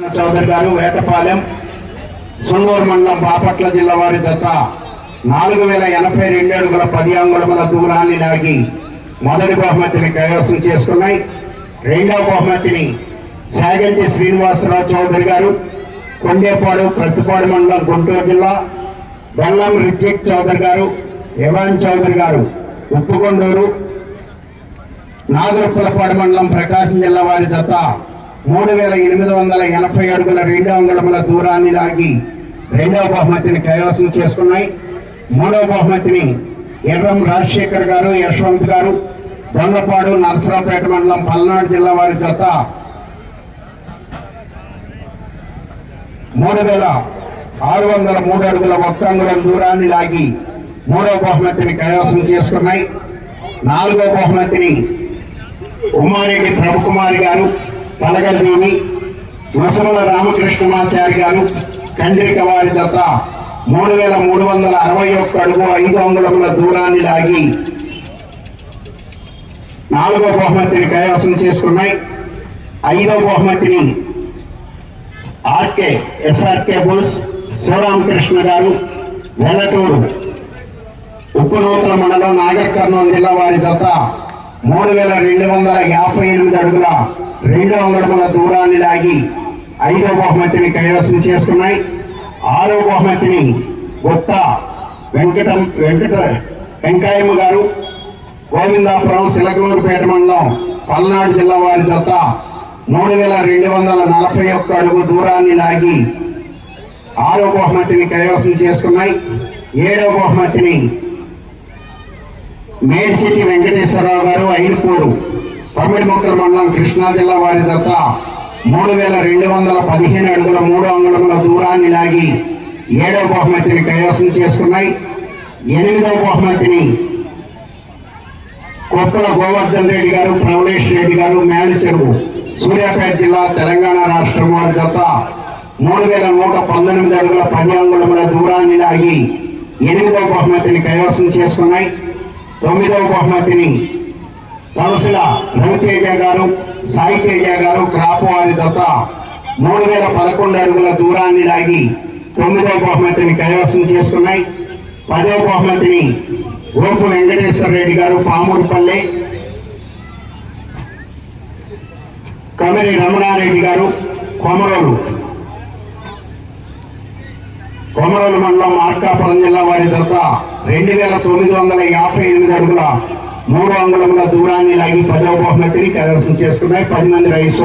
చౌదరి గారు వేటపాలెం సున్నూరు మండలం బాపట్ల జిల్లా వారి జత నాలుగు వేల ఎనభై రెండు అడుగుల పది అంగుళముల దూరాన్ని లాగి మొదటి బహుమతిని కైవసం చేసుకున్నాయి. రెండవ బహుమతిని సాగంటి శ్రీనివాసరావు చౌదరి గారు కొండేపాడు ప్రతిపాడు మండలం గుంటూరు జిల్లా బెల్లం రిత్విక్ చౌదరి గారు యవాన్ చౌదరి గారు ఉప్పుకొండూరు నాగరపులపాడు మండలం ప్రకాశం జిల్లా వారి జత మూడు వేల ఎనిమిది వందల ఎనభై అడుగుల రెండు అంగుళముల దూరాన్ని లాగి రెండవ బహుమతిని కైవసం చేసుకున్నాయి. మూడవ బహుమతిని ఎర్రం రాజశేఖర్ గారు యశ్వంత్ గారు దొంగపాడు నరసరావుపేట మండలం పల్నాడు జిల్లా వారి జత. మూడు వేల ఆరు వందల మూడు అడుగుల ఒక్క అంగుళం దూరాన్ని లాగి మూడవ బహుమతిని కైవసం చేసుకున్నాయి. నాలుగవ బహుమతిని ఉమారెడ్డి ప్రభుకుమారి గారు తలగల్లిని వసముల రామకృష్ణమాచారి గారు కండ్రిక వారి దత్త మూడు వేల మూడు వందల అరవై ఒక్క అడుగు ఐదు అంగుళముల దూరాన్ని లాగి నాలుగో బహుమతిని కైవసం చేసుకున్నాయి. ఐదో బహుమతిని ఆర్కే ఎస్ఆర్కే బుల్స్ శివరామకృష్ణ గారు వెల్లటూరు ఉప్పునూతల మండలం నాగర్ కర్నూలు జిల్లా వారి దత్త మూడు వేల రెండు వందల యాభై ఎనిమిది అడుగుల రెండు అంగుళముల దూరాన్ని లాగి ఐదో బహుమతిని కైవసం చేసుకున్నాయి. ఆరో బహుమతిని గుత్త వెంకట వెంకట వెంకయ్యమ్మ గారు గోవిందాపురం సిలకలూరుపేట మండలం పల్నాడు జిల్లా వారి జత మూడు వేల రెండు వందల నలభై ఒక్క అడుగు దూరాన్ని లాగి ఆరో బహుమతిని కైవసం చేసుకున్నాయి. ఏడో బహుమతిని మేడ్సిటి వెంకటేశ్వరరావు గారు ఐర్పూరు. పమ్మిడి మొక్కల మండలం కృష్ణా జిల్లా వారి దత్త. మూడు వేల రెండు వందల పదిహేను అడుగుల మూడు అంగుళముల దూరాన్ని లాగి ఏడవ బహుమతిని కైవసం చేసుకున్నాయి. ఎనిమిదవ బహుమతిని కొప్పల గోవర్ధన్ రెడ్డి గారు ప్రవలేష్ రెడ్డి గారు మేలుచెరువు సూర్యాపేట జిల్లా తెలంగాణ రాష్ట్రం వారి జత మూడు వేల నూట పంతొమ్మిది అడుగుల పది అంగుళముల దూరాన్ని లాగి ఎనిమిదవ బహుమతిని కైవసం చేసుకున్నాయి. తొమ్మిదవ బహుమతిని తలసిల రవితేజ గారు సాయితేజ గారు క్రాపు వారి మూడు వేల పదకొండు అడుగుల దూరాన్ని లాగి తొమ్మిదవ బహుమతిని కైవసం చేసుకున్నాయి. పదవ బహుమతిని గోపు వెంకటేశ్వర రెడ్డి గారు పామూరుపల్లె కమిరి రమణారెడ్డి గారు కొమరోలు. కొమరోలు మండలం మార్కాపురం జిల్లా వారి దత్త రెండు వేల తొమ్మిది వందల యాభై ఎనిమిది అడుగుల మూడు అంగుళముల దూరాన్ని లాగి పదవ బహుమతిని కైవసం చేసుకున్నాయి. పది మంది రైసు